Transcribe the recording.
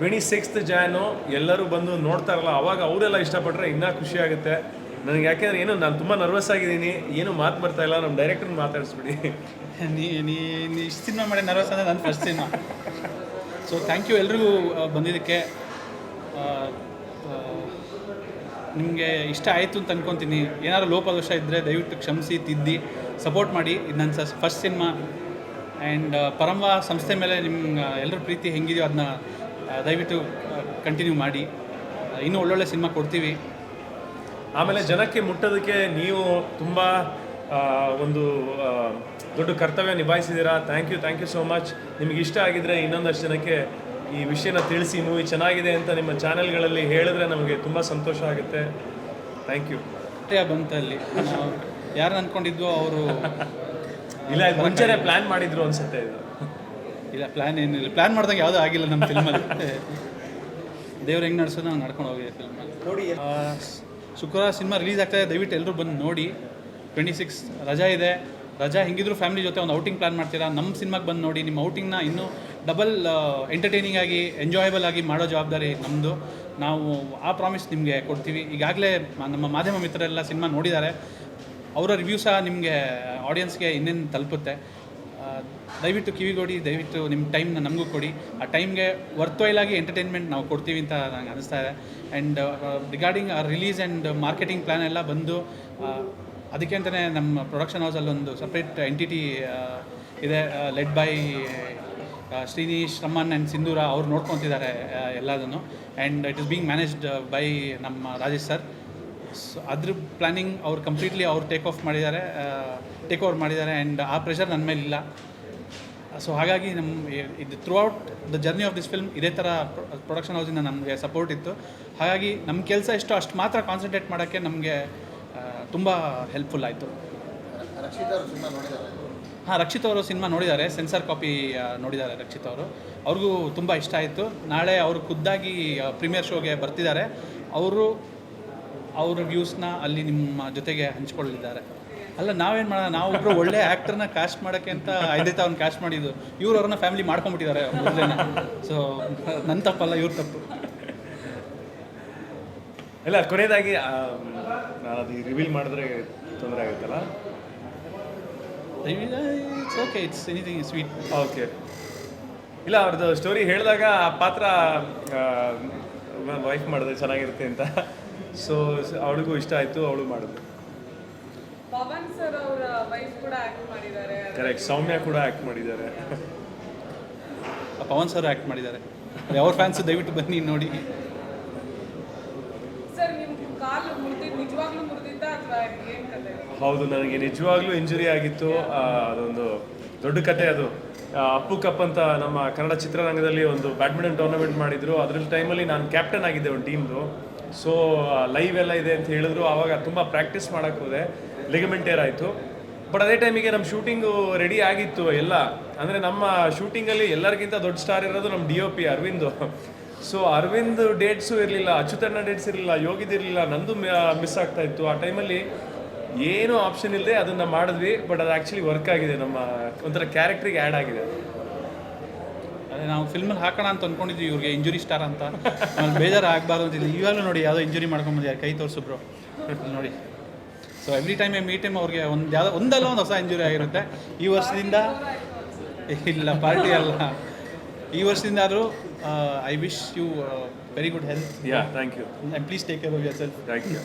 Twenty sixth ಜಾನು ಎಲ್ಲರೂ ಬಂದು ನೋಡ್ತಾರಲ್ಲ, ಅವಾಗ ಅವರೆಲ್ಲ ಇಷ್ಟಪಟ್ಟರೆ ಇನ್ನೂ ಖುಷಿ ಆಗುತ್ತೆ. ನನಗೆ ಯಾಕೆಂದ್ರೆ ಏನು, ನಾನು ತುಂಬ ನರ್ವಸ್ ಆಗಿದ್ದೀನಿ. ಏನು ಮಾತು ಬರ್ತಾ ಇಲ್ಲ, ನಮ್ಮ ಡೈರೆಕ್ಟರ್ ಮಾತಾಡಿಸ್ಬಿಡಿ. ನೀ ನೀ ಇಷ್ಟು ಸಿನಿಮಾ ಮಾಡಿ ನರ್ವಸ್ ಅಂದರೆ ನನ್ನ first cinema. So thank you ಎಲ್ರಿಗೂ ಬಂದಿದ್ದಕ್ಕೆ. ನಿಮಗೆ ಇಷ್ಟ ಆಯಿತು ಅಂತ ಅನ್ಕೊತೀನಿ. ಏನಾದ್ರು ಲೋಪದೋಷ ಇದ್ದರೆ ದಯವಿಟ್ಟು ಕ್ಷಮಿಸಿ, ತಿದ್ದಿ ಸಪೋರ್ಟ್ ಮಾಡಿ. ಇದು ನನ್ನ ಫಸ್ಟ್ ಸಿನಿಮಾ. ಆ್ಯಂಡ್ ಪರಮ ಸಂಸ್ಥೆ ಮೇಲೆ ನಿಮ್ಮ ಎಲ್ಲರ ಪ್ರೀತಿ ಹೆಂಗಿದೆಯೋ ಅದನ್ನ ದಯವಿಟ್ಟು ಕಂಟಿನ್ಯೂ ಮಾಡಿ. ಇನ್ನೂ ಒಳ್ಳೊಳ್ಳೆ ಸಿನಿಮಾ ಕೊಡ್ತೀವಿ. ಆಮೇಲೆ ಜನಕ್ಕೆ ಮುಟ್ಟೋದಕ್ಕೆ ನೀವು ತುಂಬ ಒಂದು ದೊಡ್ಡ ಕರ್ತವ್ಯ ನಿಭಾಯಿಸಿದ್ದೀರಾ? Thank you thank you so much ನಿಮಗೆ ಇಷ್ಟ ಆಗಿದ್ರೆ ಇನ್ನೊಂದಷ್ಟು ಜನಕ್ಕೆ ಈ ವಿಷಯನ ತಿಳಿಸಿ ಮೂವಿ ಚೆನ್ನಾಗಿದೆ ಅಂತ ನಿಮ್ಮ ಚಾನೆಲ್ಗಳಲ್ಲಿ ಹೇಳಿದ್ರೆ ನಮಗೆ ತುಂಬ ಸಂತೋಷ ಆಗುತ್ತೆ. ಥ್ಯಾಂಕ್ ಯು ಬಂತಲ್ಲಿ ಯಾರು ಅಂದ್ಕೊಂಡಿದ್ವೋ ಅವರು. ಇಲ್ಲ ಮುಂಚೆನೇ ಪ್ಲ್ಯಾನ್ ಮಾಡಿದ್ರು ಅನ್ಸುತ್ತೆ ಇದು. ಇಲ್ಲ ಪ್ಲ್ಯಾನ್ ಏನಿಲ್ಲ. ಪ್ಲ್ಯಾನ್ ಮಾಡ್ದಂಗೆ ಯಾವುದೂ ಆಗಿಲ್ಲ ನಮ್ಮ ಫಿಲ್ಮಲ್ಲಿ ದೇವ್ರು ಹೆಂಗೆ ನಡೆಸೋದು ನಾವು ನಡ್ಕೊಂಡು ಹೋಗಿದೆ ಫಿಲ್ಮಲ್ಲಿ ನೋಡಿ ಶುಕ್ರವಾರ ಸಿನಿಮಾ ರಿಲೀಸ್ ಆಗ್ತಾಯಿದೆ ದಯವಿಟ್ಟು ಎಲ್ಲರೂ ಬಂದು ನೋಡಿ. ಟ್ವೆಂಟಿ ಸಿಕ್ಸ್ ರಜಾ ಇದೆ. ರಜಾ ಹೆಂಗಿದ್ರು ಫ್ಯಾಮಿಲಿ ಜೊತೆ ಒಂದು ಔಟಿಂಗ್ ಪ್ಲಾನ್ ಮಾಡ್ತೀರಾ? ನಮ್ಮ ಸಿನಿಮಾಗೆ ಬಂದು ನೋಡಿ. ನಿಮ್ಮ ಔಟಿಂಗ್ನ ಇನ್ನೂ ಡಬಲ್ ಎಂಟರ್ಟೈನಿಂಗ್ ಆಗಿ ಎಂಜಾಯಬಲ್ ಆಗಿ ಮಾಡೋ ಜವಾಬ್ದಾರಿ ನಮ್ಮದು ನಾವು ಆ ಪ್ರಾಮಿಸ್ ನಿಮಗೆ ಕೊಡ್ತೀವಿ. ಈಗಾಗಲೇ ನಮ್ಮ ಮಾಧ್ಯಮ ಮಿತ್ರರೆಲ್ಲ ಸಿನಿಮಾ ನೋಡಿದ್ದಾರೆ. ಅವರ ರಿವ್ಯೂ ಸಹ ನಿಮಗೆ ಆಡಿಯನ್ಸ್ಗೆ ಇನ್ನೇನು ತಲುಪುತ್ತೆ. ದಯವಿಟ್ಟು ಕಿವಿಗೊಡಿ ದಯವಿಟ್ಟು ನಿಮ್ಮ ಟೈಮ್ನ ನಮಗೂ ಕೊಡಿ. ಆ ಟೈಮ್ಗೆ ಆಗಿ ಎಂಟರ್ಟೈನ್ಮೆಂಟ್ ನಾವು ಕೊಡ್ತೀವಿ ಅಂತ ನನಗೆ ಅನಿಸ್ತಾ ಇದೆ. ಆ್ಯಂಡ್ ರಿಗಾರ್ಡಿಂಗ್ ಆ ರಿಲೀಸ್ ಆ್ಯಂಡ್ ಮಾರ್ಕೆಟಿಂಗ್ ಪ್ಲ್ಯಾನ್ ಎಲ್ಲ ಬಂದು ಅದಕ್ಕೆ ಅಂತಲೇ ನಮ್ಮ ಪ್ರೊಡಕ್ಷನ್ ಹೌಸಲ್ಲಿ ಒಂದು ಸಪ್ರೇಟ್ ಎಂಟಿಟಿ ಇದೆ led by Srinish Raman and Sindhura ಅವ್ರು ನೋಡ್ಕೊತಿದ್ದಾರೆ ಎಲ್ಲದನ್ನು. And it is being managed by ನಮ್ಮ ರಾಜೇಶ್ ಸರ್ ಸೊ ಅದ್ರ ಪ್ಲ್ಯಾನಿಂಗ್ ಅವ್ರು ಕಂಪ್ಲೀಟ್ಲಿ ಅವ್ರು ಟೇಕ್ ಆಫ್ ಮಾಡಿದ್ದಾರೆ ಟೇಕ್ ಓವರ್ ಮಾಡಿದ್ದಾರೆ ಆ್ಯಂಡ್ ಆ ಪ್ರೆಷರ್ ನನ್ನ ಮೇಲೆ ಇಲ್ಲ. ಸೊ ಹಾಗಾಗಿ ನಮ್ಮ ಇದು throughout the journey of this film ಇದೇ ಥರ ಪ್ರೊಡಕ್ಷನ್ ಹೌಸಿಂದ ನಮಗೆ ಸಪೋರ್ಟ್ ಇತ್ತು. ಹಾಗಾಗಿ ನಮ್ಮ ಕೆಲಸ ಎಷ್ಟು ಅಷ್ಟು ಮಾತ್ರ ಕಾನ್ಸಂಟ್ರೇಟ್ ಮಾಡೋಕ್ಕೆ ನಮಗೆ ತುಂಬ ಹೆಲ್ಪ್ಫುಲ್ ಆಯಿತು. ಹಾಂ ರಕ್ಷಿತ್ ಅವರು ಸಿನಿಮಾ ನೋಡಿದ್ದಾರೆ ಸೆನ್ಸಾರ್ ಕಾಪಿ ನೋಡಿದ್ದಾರೆ ರಕ್ಷಿತ್ ಅವರು. ಅವ್ರಿಗೂ ತುಂಬ ಇಷ್ಟ ಆಯಿತು. ನಾಳೆ ಅವರು ಖುದ್ದಾಗಿ ಪ್ರೀಮಿಯರ್ ಶೋಗೆ ಬರ್ತಿದ್ದಾರೆ. ಅವರು ಅವ್ರ ವ್ಯೂಸ್ನ ಅಲ್ಲಿ ನಿಮ್ಮ ಜೊತೆಗೆ ಹಂಚ್ಕೊಳ್ಳಿದ್ದಾರೆ. ಅಲ್ಲ ನಾವೇನು ಮಾಡೋಣ ನಾವು ಒಬ್ಬರು ಒಳ್ಳೆ ಆ್ಯಕ್ಟರ್ನ ಕಾಸ್ಟ್ ಮಾಡೋಕ್ಕೆ ಅಂತ ಐದೈತೆ ಅವ್ನು ಕಾಸ್ಟ್ ಮಾಡಿದ್ದು ಇವ್ರು ಅವ್ರನ್ನ ಫ್ಯಾಮಿಲಿ ಮಾಡ್ಕೊಂಬಿಟ್ಟಿದ್ದಾರೆ ಮೊದಲೇನೆ ಸೊ ನನ್ನ ತಪ್ಪಲ್ಲ ಇವ್ರ ತಪ್ಪು. ಇಲ್ಲ ಕೊನೆಯದಾಗಿ ನಾನು ಅದು ರಿವೀಲ್ ಮಾಡಿದ್ರೆ ತೊಂದರೆ ಆಗುತ್ತಲ್ಲ? It's okay it's anything sweet okay ಇಲ್ಲ ಅವ್ರದ್ದು ಸ್ಟೋರಿ ಹೇಳಿದಾಗ ಆ ಪಾತ್ರ ವೈಫ್ ಮಾಡಿದ್ರೆ ಚೆನ್ನಾಗಿರುತ್ತೆ ಅಂತ. ಸೊ ಅವಳಿಗೂ ಇಷ್ಟ ಆಯಿತು ಅವಳು ಮಾಡಿದ್ರು ಪವನ್ ಸರ್ ಅವರ ವೈಫ್ ಕೂಡ ಆಕ್ಟ್ ಮಾಡಿದ್ದಾರೆ. ಕರೆಕ್ಟ್ ಸೌಮ್ಯ ಕೂಡ ಆ್ಯಕ್ಟ್ ಮಾಡಿದ್ದಾರೆ. ಪವನ್ ಸರ್ ಆ್ಯಕ್ಟ್ ಮಾಡಿದ್ದಾರೆ. ಅವ್ರ ಫ್ಯಾನ್ಸ್ ದಯವಿಟ್ಟು ಬನ್ನಿ ನೋಡಿ. ಸರ್ ನಿಮ್ ಕಾಲು ಮುರಿದಿದ್ದು ನಿಜವಾಗ್ಲೂ ಮುರಿದಿದ್ದ ಅಥವಾ ಏನ್ ಕತೆ? ಹೌದು ನನಗೆ ನಿಜವಾಗ್ಲೂ ಇಂಜುರಿ ಆಗಿತ್ತು. ಆ, ಅದೊಂದು ದೊಡ್ಡ ಕತೆ ಅದು. ಆ, ಅಪ್ಪು ಕಪ್ ಅಂತ ನಮ್ಮ ಕನ್ನಡ ಚಿತ್ರರಂಗದಲ್ಲಿ ಒಂದು ಬ್ಯಾಡ್ಮಿಂಟನ್ ಟೂರ್ನಮೆಂಟ್ ಮಾಡಿದ್ರು. ಅದ್ರಲ್ಲಿ ಟೈಮಲ್ಲಿ ನಾನು ಕ್ಯಾಪ್ಟನ್ ಆಗಿದ್ದೆ ಒಂದು ಟೀಮ್ದು ಸೊ ಲೈವ್ ಎಲ್ಲ ಇದೆ ಅಂತ ಹೇಳಿದ್ರು. ಆವಾಗ ತುಂಬ ಪ್ರಾಕ್ಟೀಸ್ ಮಾಡೋಕ್ಕೆ ಹೋದೆ. ಲಿಗಮೆಂಟೇರ್ ಆಯಿತು. ಬಟ್ ಅದೇ ಟೈಮಿಗೆ ನಮ್ಮ ಶೂಟಿಂಗು ರೆಡಿ ಆಗಿತ್ತು ಎಲ್ಲ. ಅಂದರೆ ನಮ್ಮ ಶೂಟಿಂಗಲ್ಲಿ ಎಲ್ಲರಿಗಿಂತ ದೊಡ್ಡ ಸ್ಟಾರ್ ಇರೋದು ನಮ್ಮ D O P Aravind. So Aravind dates ಇರಲಿಲ್ಲ ಅಚ್ಯುತಣ್ಣ ಡೇಟ್ಸ್ ಇರಲಿಲ್ಲ ಯೋಗಿದಿರಲಿಲ್ಲ ನಂದು ಮಿಸ್ ಆಗ್ತಾ ಇತ್ತು. ಆ ಟೈಮಲ್ಲಿ ಏನೂ ಆಪ್ಷನ್ ಇಲ್ಲದೆ ಅದನ್ನು ಮಾಡಿದ್ವಿ. ಬಟ್ ಅದು ಆ್ಯಕ್ಚುಲಿ ವರ್ಕ್ ಆಗಿದೆ. ನಮ್ಮ ಒಂಥರ ಕ್ಯಾರೆಕ್ಟ್ರಿಗೆ ಆ್ಯಡ್ ಆಗಿದೆ. ಅದೇ ನಾವು ಫಿಲ್ಮಲ್ಲಿ ಹಾಕೋಣ ಅಂತ ಅಂದ್ಕೊಂಡಿದ್ವಿ ಇವ್ರಿಗೆ ಇಂಜುರಿ ಸ್ಟಾರ್ ಅಂತ. ಆಮೇಲೆ ಬೇಜಾರು ಆಗಬಾರ್ದು ಅಂತಿದ್ವಿ ಇವಾಗಲೂ ನೋಡಿ ಯಾವುದೋ ಇಂಜುರಿ ಮಾಡ್ಕೊಂಬಂದಿದ್ದಾರೆ ಕೈ ತೋರಿಸಿಬ್ರು ನೋಡಿ. So every time I meet time ಅವ್ರಿಗೆ ಒಂದು ಯಾವುದೋ ಒಂದಲ್ಲ ಒಂದು ಹೊಸ ಇಂಜುರಿ ಆಗಿರುತ್ತೆ. ಈ ವರ್ಷದಿಂದ ಇಲ್ಲ ಪಾರ್ಟಿ ಅಲ್ಲ. ಈ ವರ್ಷದಿಂದ ಆದರೂ I wish you very good health yeah thank you and please take care of yourself thank you